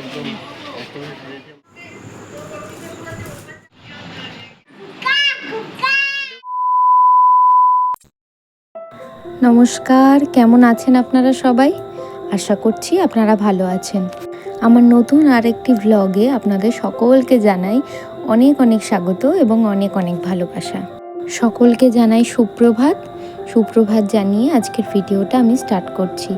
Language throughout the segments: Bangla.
একদম নমস্কার, কেমন আছেন আপনারা সবাই? আশা করছি আপনারা ভালো আছেন। আমার নতুন আরেকটি ভ্লগে আপনাদের সকলকে জানাই অনেক অনেক স্বাগত এবং অনেক অনেক ভালোবাসা। সকলকে জানাই সুপ্রভাত। সুপ্রভাত জানিয়ে আজকের ভিডিওটা আমি স্টার্ট করছি।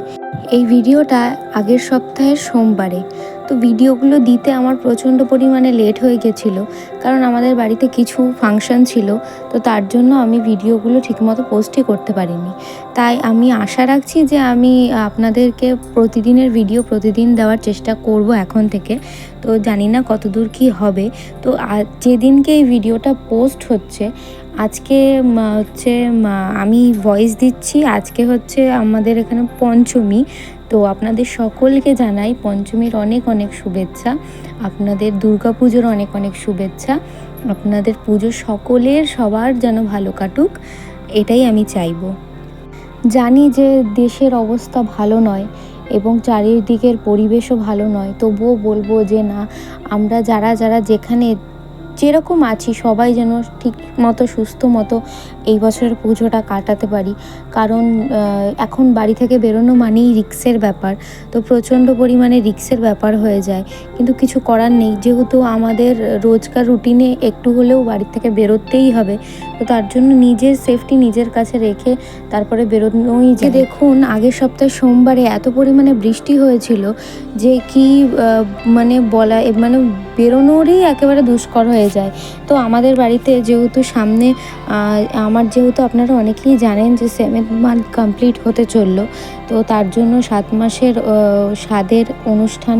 এই ভিডিওটা আগের সপ্তাহের সোমবারে। তো ভিডিওগুলো দিতে আমার প্রচণ্ড পরিমাণে লেট হয়ে গেছিল, কারণ আমাদের বাড়িতে কিছু ফাংশন ছিল, তো তার জন্য আমি ভিডিওগুলো ঠিকমতো পোস্টই করতে পারিনি। তাই আমি আশা রাখছি যে আমি আপনাদেরকে প্রতিদিনের ভিডিও প্রতিদিন দেওয়ার চেষ্টা করব এখন থেকে। তো জানি না কতদূর কী হবে। তো যেদিনকে এই ভিডিওটা পোস্ট হচ্ছে আজকে হচ্ছে আমি ভয়েস দিচ্ছি। আজকে হচ্ছে আমাদের এখানে পঞ্চমী। তো আপনাদের সকলকে জানাই পঞ্চমীর অনেক অনেক শুভেচ্ছা। আপনাদের দুর্গাপুজোর অনেক অনেক শুভেচ্ছা। আপনাদের পুজো সকলের সবার যেন ভালো কাটুক, এটাই আমি চাইব। জানি যে দেশের অবস্থা ভালো নয় এবং চারিদিকের পরিবেশও ভালো নয়, তবুও বলব যে না, আমরা যারা যারা যেখানে যেরকম আছি, সবাই যেন ঠিক মতো, সুস্থ মতো এই বছরের পুজোটা কাটাতে পারি। কারণ এখন বাড়ি থেকে বেরোনো মানেই রিক্সের ব্যাপার। তো প্রচণ্ড পরিমাণে রিক্সের ব্যাপার হয়ে যায়। কিন্তু কিছু করার নেই। যেহেতু আমাদের রোজকার রুটিনে একটু হলেও বাড়ি থেকে বেরোতেই হবে, তো তার জন্য নিজের সেফটি নিজের কাছে রেখে তারপরে বেরোনোই যে দেখুন, আগের সপ্তাহে সোমবারে এত পরিমাণে বৃষ্টি হয়েছিল যে কি মানে বলা মানে বেরোনোরই একেবারে দুষ্কর হয়ে যায়। তো আমাদের বাড়িতে যেহেতু সামনে আমার যেহেতু আপনারা অনেকেই জানেন যে সেভেন্থ মান্থ কমপ্লিট হতে চলল, তো তার জন্য সাত মাসের স্বাদের অনুষ্ঠান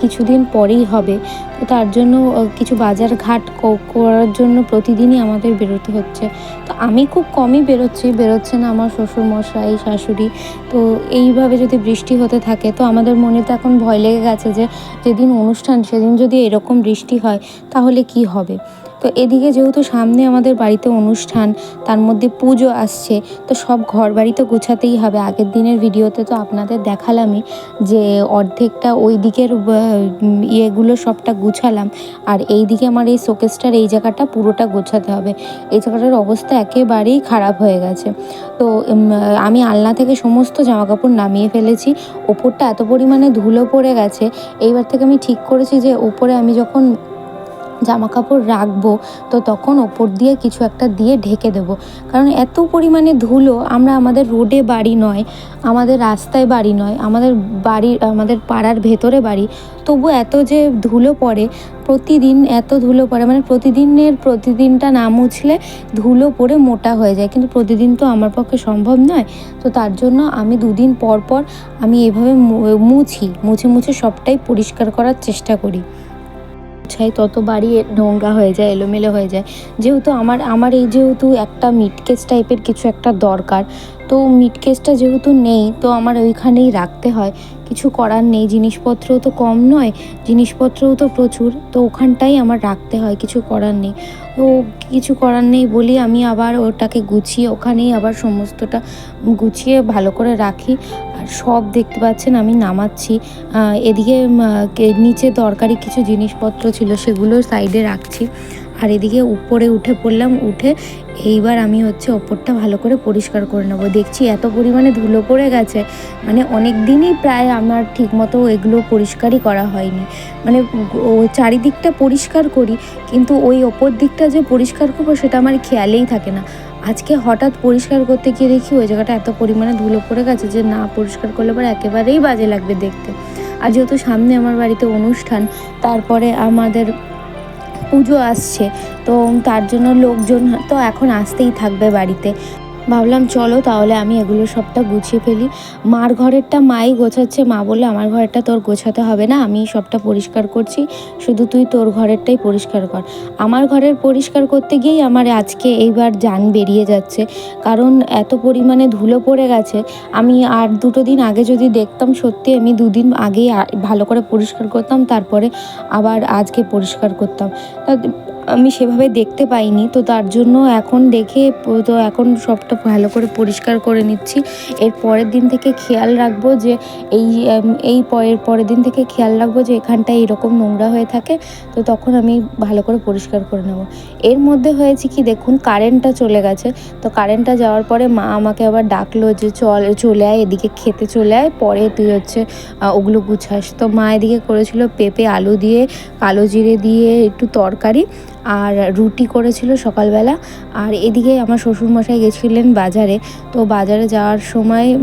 কিছুদিন পরেই হবে। তো তার জন্য কিছু বাজার ঘাট করার জন্য প্রতিদিনই আমাদের বেরোতে হচ্ছে। তো আমি খুব কমই বেরোচ্ছি, বেরোচ্ছে না আমার শ্বশুর মশাই, শাশুড়ি। তো এইভাবে যদি বৃষ্টি হতে থাকে, তো আমাদের মনে তো এখন ভয় লেগে গেছে যে, যেদিন অনুষ্ঠান, সেদিন যদি এরকম বৃষ্টি হয়, তাহলে কি হবে? তো এদিকে যেহেতু সামনে আমাদের বাড়িতে অনুষ্ঠান, তার মধ্যে পুজো আসছে, তো সব ঘর বাড়ি তো গোছাতেই হবে। আগের দিনের ভিডিওতে তো আপনাদের দেখালামই যে অর্ধেকটা ওই দিকের ইয়েগুলো সবটা গুছালাম, আর এই দিকে আমার এই শোকেসটার এই জায়গাটা পুরোটা গোছাতে হবে। এই জায়গাটার অবস্থা একেবারেই খারাপ হয়ে গেছে। তো আমি আলনা থেকে সমস্ত জামাকাপড় নামিয়ে ফেলেছি, ওপরটা এত পরিমাণে ধুলো পড়ে গেছে, এইবার থেকে আমি ঠিক করেছি যে ওপরে আমি যখন জামা কাপড় রাখব, তো তখন ওপর দিয়ে কিছু একটা দিয়ে ঢেকে দেবো। কারণ এত পরিমাণে ধুলো আমরা আমাদের রোডে বাড়ি নয়, আমাদের রাস্তায় বাড়ি নয়, আমাদের বাড়ির, আমাদের পাড়ার ভেতরে বাড়ি। তবু এত যে ধুলো পড়ে, প্রতিদিন এত ধুলো পড়ে মানে প্রতিদিনের, প্রতিদিনটা না মুছলে ধুলো পড়ে মোটা হয়ে যায়। কিন্তু প্রতিদিন তো আমার পক্ষে সম্ভব নয়, তো তার জন্য আমি দুদিন পর পর আমি এভাবে মুছি, মুছে মুছে সবটাই পরিষ্কার করার চেষ্টা করি। গুছাই তত বাড়ি নোংরা হয়ে যায়, এলোমেলো হয়ে যায়। যেহেতু আমার আমার এই যেহেতু একটা মিটকেস টাইপের কিছু একটা দরকার তো মিটকেসটা যেহেতু নেই, তো আমার ওইখানেই রাখতে হয়। কিছু করার নেই, জিনিসপত্রও তো কম নয়, জিনিসপত্রও তো প্রচুর, তো ওখানটাই আমার রাখতে হয়, কিছু করার নেই। তো কিছু করার নেই বলি, আমি আবার ওটাকে গুছিয়ে, ওখানেই আবার সমস্তটা গুছিয়ে ভালো করে রাখি। আর সব দেখতে পাচ্ছেন, আমি নামাচ্ছি। এদিকে নিচে দরকারি কিছু জিনিসপত্র ছিল, সেগুলো সাইডে রাখছি। আর এদিকে উপরে উঠে পড়লাম, উঠে এইবার আমি হচ্ছে ওপরটা ভালো করে পরিষ্কার করে নেব। দেখছি এত পরিমাণে ধুলো পড়ে গেছে মানে অনেক দিনই প্রায় আমার ঠিকমতো এগুলো পরিষ্কারই করা হয়নি। মানে চারিদিকটা পরিষ্কার করি, কিন্তু ওই ওপর দিকটা যে পরিষ্কার করব সেটা আমার খেয়ালেই থাকে না। আজকে হঠাৎ পরিষ্কার করতে গিয়ে দেখি ওই জায়গাটা এত পরিমাণে ধুলো পড়ে গেছে যে না পরিষ্কার করলে পরে একেবারেই বাজে লাগবে দেখতে। আর যেহেতু সামনে আমার বাড়িতে অনুষ্ঠান, তারপরে আমাদের পুজো আসছে। তো তার জন্য লোকজন তো এখন আসতেই থাকবে বাড়িতে। ভাবলাম, চলো তাহলে আমি এগুলো সবটা গুছিয়ে ফেলি। মার ঘরেরটা মাই গোছাচ্ছে। মা বলল, আমার ঘরেরটা তোর গোছাতে হবে না, আমি সবটা পরিষ্কার করছি। শুধু তুই তোর ঘরেরটাই পরিষ্কার কর। আমার ঘরের পরিষ্কার করতে গিয়েই আমার আজকে এইবার যান বেরিয়ে যাচ্ছে। কারণ এত পরিমাণে ধুলো পড়ে গেছে। আমি আর দুটো দিন আগে যদি দেখতাম, সত্যি আমি দুদিন আগেই ভালো করে পরিষ্কার করতাম, তারপরে আবার আজকে পরিষ্কার করতাম। আমি সেভাবে দেখতে পাইনি, তো তার জন্য এখন দেখে তো এখন সবটা ভালো করে পরিষ্কার করে নিচ্ছি। এর পরের দিন থেকে খেয়াল রাখব যে এই এই পরের পরের দিন থেকে খেয়াল রাখব যে এখানটায় এরকম নোংরা হয়ে থাকে, তো তখন আমি ভালো করে পরিষ্কার করে নেব। এর মধ্যে হয়েছে কি দেখুন, কারেন্টটা চলে গেছে, তো কারেন্টটা যাওয়ার পরে মা আমাকে আবার ডাকলো যে চল, চলে আয়, এদিকে খেতে চলে আয়, পরে তুই হচ্ছে ওগুলো গুছাস। তো মা এদিকে করেছিল পেঁপে, আলু দিয়ে, কালো জিরে দিয়ে একটু তরকারি আর রুটি করেছিল সকালবেলা। আর এদিকে আমার শ্বশুরমশাই গেছিলেন বাজারে। তো বাজারে যাওয়ার সময়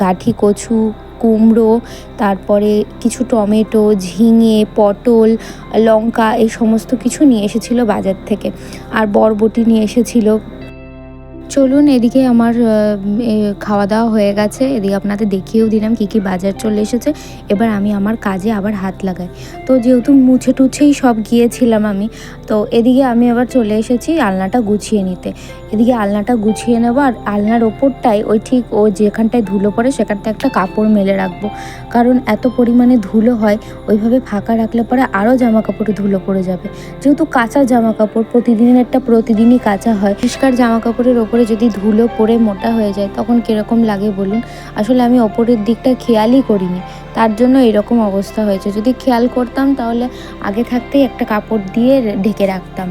গাঠি, কচু, কুমড়ো, তারপরে কিছু টমেটো, ঝিঙে, পটল, লঙ্কা, এই সমস্ত কিছু নিয়ে এসেছিল বাজার থেকে। আর বরবটি নিয়ে এসেছিল। চলুন এদিকে আমার খাওয়া দাওয়া হয়ে গেছে। এদিকে আপনাদের দেখিয়েও দিলাম কি কি বাজার চলে এসেছে। এবার আমি আমার কাজে আবার হাত লাগাই। তো যেহেতু মুছে টুছেই সব গিয়েছিলাম আমি, তো এদিকে আমি আবার চলে এসেছি আলনাটা গুছিয়ে নিতে। এদিকে আলনাটা গুছিয়ে নেব আর আলনার ওপরটাই ওই ঠিক ও যেখানটায় ধুলো পড়ে সেখানটায় একটা কাপড় মেলে রাখব। কারণ এত পরিমাণে ধুলো হয়, ওইভাবে ফাঁকা রাখলে পরে আরও জামা কাপড়ে ধুলো পড়ে যাবে। যেহেতু কাঁচা জামা কাপড় প্রতিদিনের একটা, প্রতিদিনই কাঁচা হয়। পরিষ্কার জামা কাপড়ের ওপরে যদি ধুলো পড়ে মোটা হয়ে যায়, তখন কীরকম লাগে বলুন? আসলে আমি ওপরের দিকটা খেয়ালই করিনি। তার জন্য এরকম অবস্থা হয়েছে। যদি খেয়াল করতাম তাহলে আগে থাকতেই একটা কাপড় দিয়ে ঢেকে রাখতাম।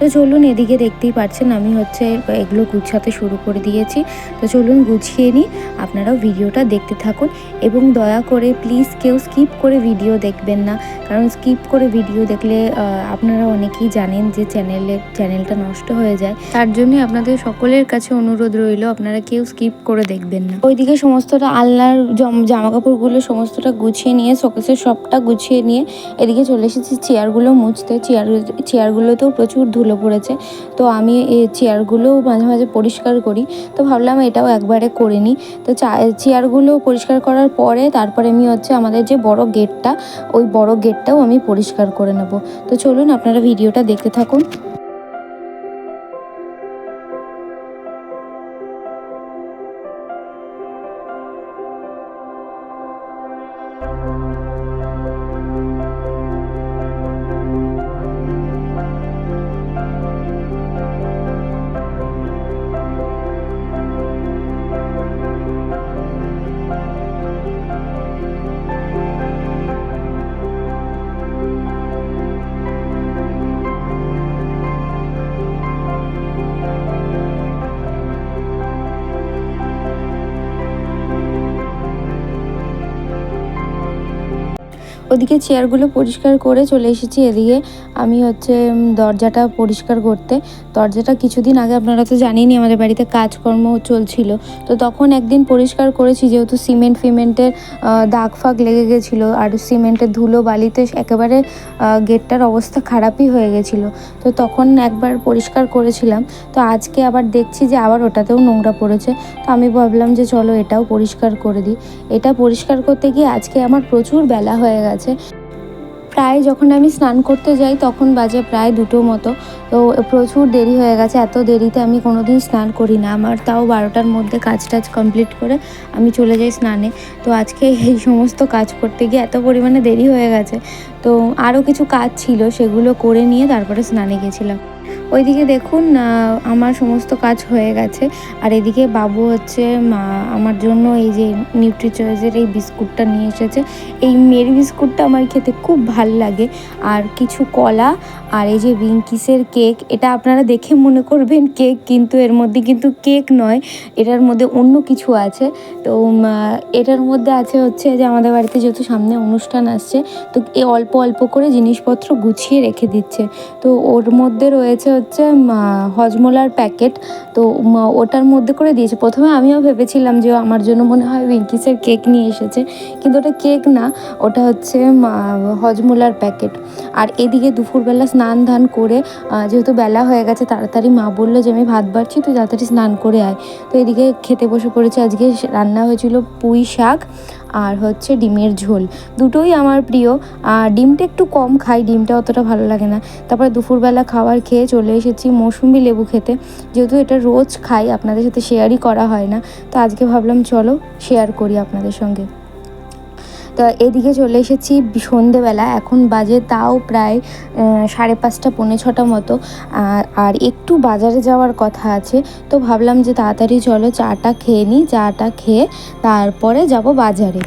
তো চলুন এদিকে দেখতেই পাচ্ছেন আমি হচ্ছে এগুলো গুছাতে শুরু করে দিয়েছি। তো চলুন গুছিয়ে নিই, আপনারাও ভিডিওটা দেখতে থাকুন এবং দয়া করে প্লিজ কেউ স্কিপ করে ভিডিও দেখবেন না। কারণ স্কিপ করে ভিডিও দেখলে আপনারা অনেকেই জানেন যে চ্যানেলে চ্যানেলটা নষ্ট হয়ে যায়। তার জন্যই আপনাদের সকলের কাছে অনুরোধ রইল, আপনারা কেউ স্কিপ করে দেখবেন না। ওইদিকে সমস্তটা আলনার, জম- কাপড়গুলো সমস্তটা গুছিয়ে নিয়ে, শোকেসের সবটা গুছিয়ে নিয়ে এদিকে চলে এসেছি চেয়ারগুলো মুছতে। চেয়ার চেয়ারগুলোতেও প্রচুর ধুলো পড়েছে। তো আমি এই চেয়ারগুলো মাঝে মাঝে পরিষ্কার করি। তো ভাবলাম এটাও একবারে করে নিই। তো চেয়ারগুলো পরিষ্কার করার পরে তারপরে আমি হচ্ছে আমাদের যে বড় গেটটা ওই বড় গেটটাও আমি পরিষ্কার করে নেব। তো চলুন আপনারা ভিডিওটা দেখতে থাকুন। ওদিকে চেয়ারগুলো পরিষ্কার করে চলে এসেছি। এদিকে আমি হচ্ছে দরজাটা পরিষ্কার করতে। দরজাটা কিছুদিন আগে আপনারা তো জানেনই আমাদের বাড়িতে কাজকর্ম চলছিল। তো তখন একদিন পরিষ্কার করেছি যেহেতু সিমেন্ট ফিমেন্টের দাগ ফাগ লেগে গেছিল আর সিমেন্টের ধুলো বালিতে একেবারে গেটটার অবস্থা খারাপই হয়ে গেছিল। তো তখন একবার পরিষ্কার করেছিলাম। তো আজকে আবার দেখছি যে আবার ওটাতেও নোংরা পড়েছে। তো আমি ভাবলাম যে চলো এটাও পরিষ্কার করে দিই। এটা পরিষ্কার করতে গিয়ে আজকে আমার প্রচুর বেলা হয়ে গেছে। প্রায় যখন আমি স্নান করতে যাই, তখন বাজে প্রায় দুটো মতো। তো প্রচুর দেরি হয়ে গেছে, এত দেরিতে আমি কোনো দিন স্নান করি না। আমার তাও বারোটার মধ্যে কাজ টাজ কমপ্লিট করে আমি চলে যাই স্নানে। তো আজকে এই সমস্ত কাজ করতে গিয়ে এত পরিমাণে দেরি হয়ে গেছে। তো আরও কিছু কাজ ছিল, সেগুলো করে নিয়ে তারপরে স্নানে গেছিলাম। ওইদিকে দেখুন আমার সমস্ত কাজ হয়ে গেছে। আর এদিকে বাবু হচ্ছে আমার জন্য এই যে নিউট্রি চয়েসের এই বিস্কুটটা নিয়ে এসেছে। এই মেরি বিস্কুটটা আমার খেতে খুব ভালো লাগে। আর কিছু কলা, আর এই যে উইঙ্কিসের কেক, এটা আপনারা দেখে মনে করবেন কেক, কিন্তু এর মধ্যে কিন্তু কেক নয়, এটার মধ্যে অন্য কিছু আছে। তো এটার মধ্যে আছে হচ্ছে যে আমাদের বাড়িতে যেহেতু সামনে অনুষ্ঠান আসছে, তো এ অল্প অল্প করে জিনিসপত্র গুছিয়ে রেখে দিচ্ছে। তো ওর মধ্যে রয়েছে হচ্ছে হজমোলার প্যাকেট। তো ওটার মধ্যে করে দিয়েছে। প্রথমে আমিও ভেবেছিলাম যে আমার জন্য মনে হয় উইঙ্কিসের কেক নিয়ে এসেছে, কিন্তু ওটা কেক না, ওটা হচ্ছে হজমোলার প্যাকেট। আর এদিকে দুপুরবেলা স্নান ধান করে যেহেতু বেলা হয়ে গেছে, তাড়াতাড়ি মা বলল যে, আমি ভাত বাড়ছি, তুই তাড়াতাড়ি স্নান করে আয়। তো এদিকে খেতে বসে পড়েছে, আজকে রান্না হয়েছিল পুঁই শাক। আর হচ্ছে ডিমের ঝোল। দুটোই আমার প্রিয়। আর ডিমটা একটু কম খাই, ডিমটা অতটা ভালো লাগে না। তারপরে দুপুরবেলা খাবার খেয়ে চলে এসেছি মৌসুমি লেবু খেতে। যেহেতু এটা রোজ খাই, আপনাদের সাথে শেয়ারই করা হয় না। তো আজকে ভাবলাম, চলো শেয়ার করি আপনাদের সঙ্গে। তো এদিকে চলে এসেছি সন্ধেবেলা, এখন বাজে তাও প্রায় সাড়ে পাঁচটা, পৌনে ছটা মতো। আর একটু বাজারে যাওয়ার কথা আছে, তো ভাবলাম যে তাড়াতাড়ি চলো, চাটা খেয়ে নিই চাটা খেয়ে তারপরে যাব বাজারে।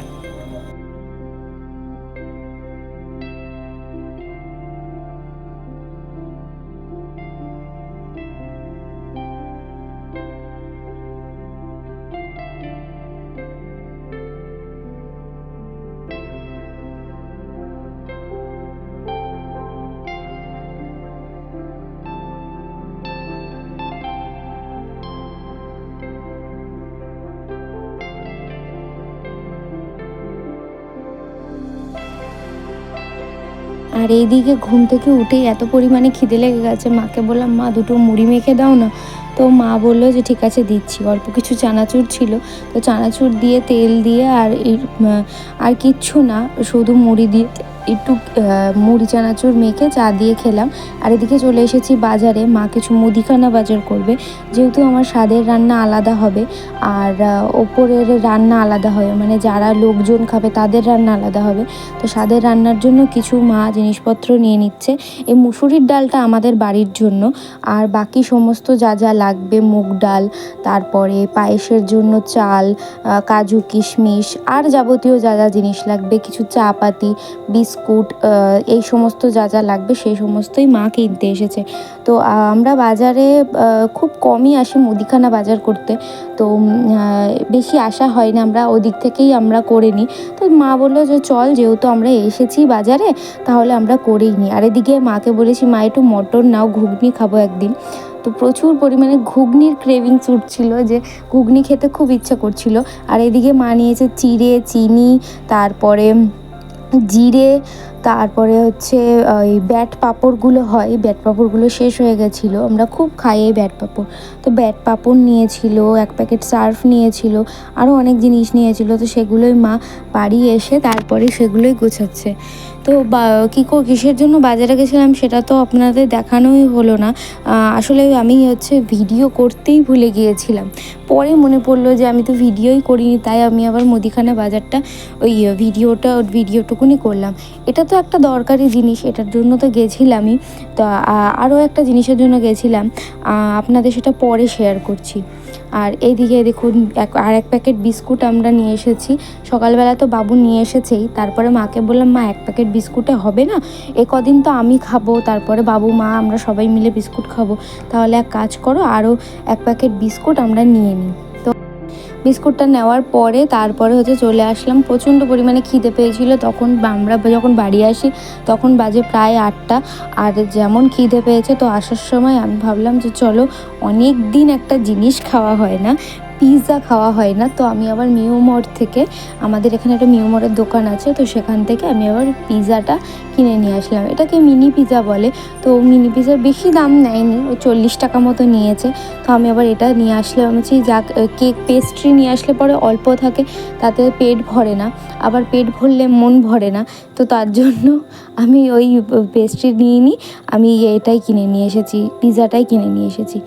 আর এইদিকে ঘুম থেকে উঠেই এত পরিমাণে খিদে লেগে গেছে। মাকে বললাম, মা, দুটো মুড়ি মেখে দাও না। তো মা বলল যে, ঠিক আছে, দিচ্ছি। অল্প কিছু চানাচুর ছিল। তো চানাচুর দিয়ে, তেল দিয়ে আর আর কিচ্ছু না, শুধু মুড়ি দিয়ে একটু মুড়ি চানাচুর মেখে চা দিয়ে খেলাম। আর এদিকে চলে এসেছি বাজারে। মা কিছু মুদিখানা বাজার করবে। যেহেতু আমার স্বাদের রান্না আলাদা হবে, আর ওপরের রান্না আলাদা হবে। মানে যারা লোকজন খাবে তাদের রান্না আলাদা হবে। তো স্বাদের রান্নার জন্য কিছু মা জিনিসপত্র নিয়ে নিচ্ছে। এই মুসুরির ডালটা আমাদের বাড়ির জন্য। আর বাকি সমস্ত যা যা লাগবে, মুগ ডাল, তারপরে পায়েসের জন্য চাল কাজু কিশমিশ, আর যাবতীয় যা যা জিনিস লাগবে। কিছু চা পাতি বিস্কুট এই সমস্ত যা যা লাগবে সেই সমস্তই মা কিনতে এসেছে। তো আমরা বাজারে খুব কমই আসি মুদিখানা বাজার করতে। তো বেশি আসা হয় না, আমরা ওদিক থেকেই আমরা করে নিই। তো মা বলল যে, চল, যেহেতু আমরা এসেছি বাজারে, তাহলে আমরা করেই নিই। আর এদিকে মাকে বলেছি, মা, একটু মটন নাও, ঘুগনি খাব একদিন। তো প্রচুর পরিমাণে ঘুগনির ক্রেভিংস উঠছিল যে, ঘুগনি খেতে খুব ইচ্ছা করছিল। আর এদিকে মা নিয়েছে চিড়ে, চিনি, তারপরে জিরে, তারপরে হচ্ছে ওই ব্যাট পাঁপড়গুলো হয়, ব্যাট পাঁপড়গুলো শেষ হয়ে গেছিল। আমরা খুব খাই এই ব্যাট পাঁপড়। তো ব্যাট পাঁপড় নিয়েছিল, এক প্যাকেট সার্ফ নিয়েছিল আরও অনেক জিনিস নিয়েছিল, তো সেগুলোই মা বাড়ি এসে তারপরে সেগুলোই গোছাচ্ছে। তো কো কিসের জন্য বাজারে গেছিলাম সেটা তো আপনাদের দেখানোই হলো না। আসলে আমি হচ্ছে ভিডিও করতেই ভুলে গিয়েছিলাম। পরে মনে পড়ল যে আমি তো ভিডিওই করিনি, তাই আমি আবার মুদিখানা বাজারটা ওই ভিডিওটা ভিডিওটুকুনি করলাম। এটা তো একটা দরকারি জিনিস, এটার জন্য তো গেছিলামই। তো আরও একটা জিনিসের জন্য গেছিলাম। আপনাদের সেটা পরে শেয়ার করছি। আর এইদিকে দেখুন, এক আর এক প্যাকেট বিস্কুট আমরা নিয়ে এসেছি। সকালবেলা তো বাবু নিয়ে এসেছেই, তারপরে মাকে বললাম, মা, এক প্যাকেট বিস্কুটে হবে না? এ কদিন তো আমি খাব, তারপরে বাবু, মা, আমরা সবাই মিলে বিস্কুট খাব। তাহলে এক কাজ করো, আরও এক প্যাকেট বিস্কুট আমরা নিয়ে নিই। বিস্কুটটা নেওয়ার পরে তারপরে হচ্ছে চলে আসলাম। প্রচণ্ড পরিমাণে খিদে পেয়েছিল। তখন আমরা যখন বাড়ি আসি, তখন বাজে প্রায় আটটা। আর যেমন খিদে পেয়েছে তো আসার সময় আমি ভাবলাম যে চলো, অনেক দিন একটা জিনিস খাওয়া হয় না। পিৎজা খাওয়া হয় না, তো আমি আবার মিউমোর থেকে, আমাদের এখানে একটা মিউমোরের দোকান আছে, তো সেখান থেকে আমি আবার পিৎজাটা কিনে নিয়ে আসলাম। এটাকে মিনি পিৎজা বলে, তো মিনি পিৎজার বেশি দাম নেয়নি, ও চল্লিশ টাকা মতো নিয়েছে, তো আমি আবার এটা নিয়ে আসলে আমি বলছি, যাক কেক পেস্ট্রি নিয়ে আসলে পরে অল্প থাকে, তাতে পেট ভরে না, আবার পেট ভরলে মন ভরে না, তো তার জন্য আমি ওই পেস্ট্রি নিয়ে নিই আমি এটাই কিনে নিয়ে এসেছি, পিৎজাটাই কিনে নিয়ে এসেছি।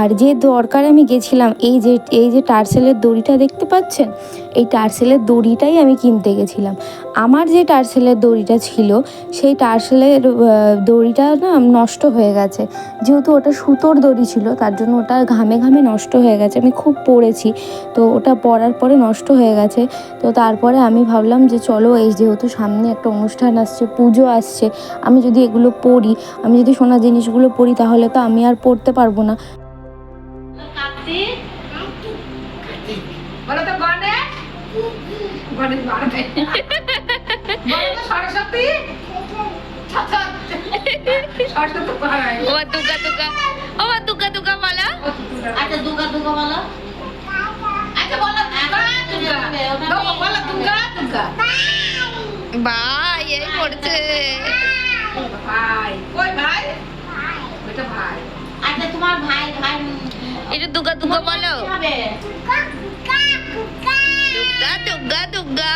আর যে দরকারে আমি গেছিলাম, এই যে এই যে টার্সেলের দড়িটা দেখতে পাচ্ছেন? এই টার্সেলের দড়িটাই আমি কিনতে গেছিলাম। আমার যে টার্সেলের দড়িটা ছিল, সেই টার্সেলের দড়িটা না নষ্ট হয়ে গেছে। যেহেতু ওটা সুতোর দড়ি ছিল, তার জন্য ওটা ঘামে ঘামে নষ্ট হয়ে গেছে। আমি খুব পড়েছি, তো ওটা পরার পরে নষ্ট হয়ে গেছে। তো তারপরে আমি ভাবলাম যে চলো, এই যেহেতু সামনে একটা অনুষ্ঠান আসছে, পুজো আসছে, আমি যদি এগুলো পরি, আমি যদি সোনা জিনিসগুলো পরি, তাহলে তো আমি আর পরতে পারব না কার্তিক বলো তো গণেশ বাড়বে। সরস্বতী ও দুগা দুগা ও দুগা দুগা আচ্ছা আচ্ছা বলো বলো, ভাই এই পড়ছে। ভাই কই ভাই? ওইটা ভাই। আচ্ছা তোমার ভাই ভাই এটা দুগা দুগা বলো দুগা দুগা দুগা।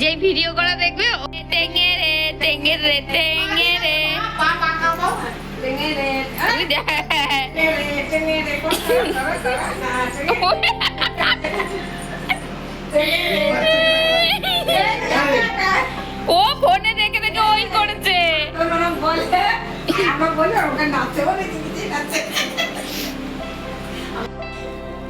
যে ভিডিও করা দেখবে, ও পা খাব টেনে ওই দেখ। টেনে রে। টেনে রে কোথায় ও ফোনে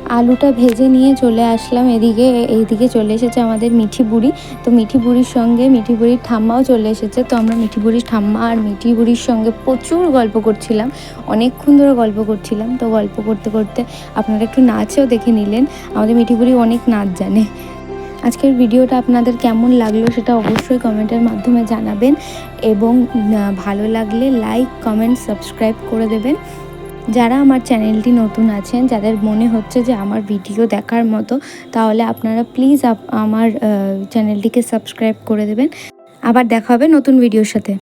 আলুটা ভেজে নিয়ে চলে আসলাম এদিকে, এইদিকে চলে এসেছে আমাদের মিঠি বুড়ি তো মিঠি বুড়ির সঙ্গে মিঠি বুড়ির ঠাম্মাও চলে এসেছে। তো আমরা মিঠি বুড়ির ঠাম্মা আর মিঠি বুড়ির সঙ্গে প্রচুর গল্প করছিলাম। অনেকক্ষণ ধরে গল্প করছিলাম। তো গল্প করতে করতে আপনারা একটু নাচেও দেখে নিলেন। আমাদের মিঠি বুড়ি অনেক নাচ জানে। আজকের ভিডিওটা আপনাদের কেমন লাগল সেটা অবশ্যই কমেন্টের মাধ্যমে জানাবেন। এবং ভালো লাগলে লাইক, কমেন্ট, সাবস্ক্রাইব করে দেবেন। যারা আমার চ্যানেলটি নতুন আছেন, যাদের মনে হচ্ছে যে আমার ভিডিও দেখার মতো, তাহলে আপনারা প্লিজ আমার চ্যানেলটিকে সাবস্ক্রাইব করে দেবেন। আবার দেখা হবে নতুন ভিডিওর সাথে।